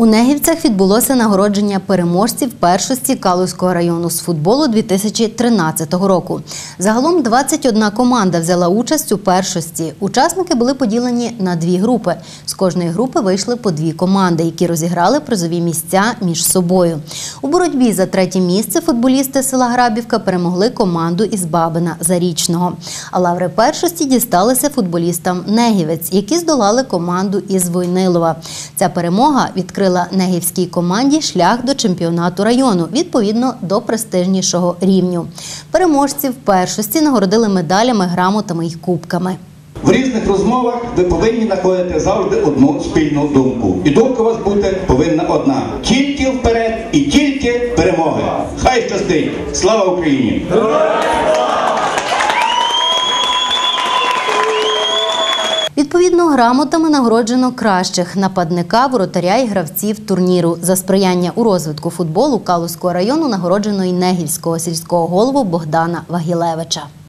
У Негівцях відбулося нагородження переможців першості Калузького району з футболу 2013 року. Загалом 21 команда взяла участь у першості. Учасники були поділені на дві групи. З кожної групи вийшли по дві команди, які розіграли призові місця між собою. У боротьбі за третє місце футболісти села Грабівка перемогли команду із Бабина Зарічного. А лаври першості дісталися футболістам Негівець, які здолали команду із Войнилова. Ця перемога відкрила негівській команді шлях до чемпіонату району відповідно до престижнішого рівню. Переможців першості нагородили медалями, грамотами й кубками. В різних розмовах ви повинні знаходити завжди одну спільну думку. І думка у вас бути повинна одна: тільки вперед і тільки перемоги. Хай щастить! Слава Україні! Відповідно, грамотами нагороджено кращих нападника, воротаря і гравців турніру. За сприяння у розвитку футболу Калузького району нагороджено і Негівського сільського голову Богдана Вагілевича.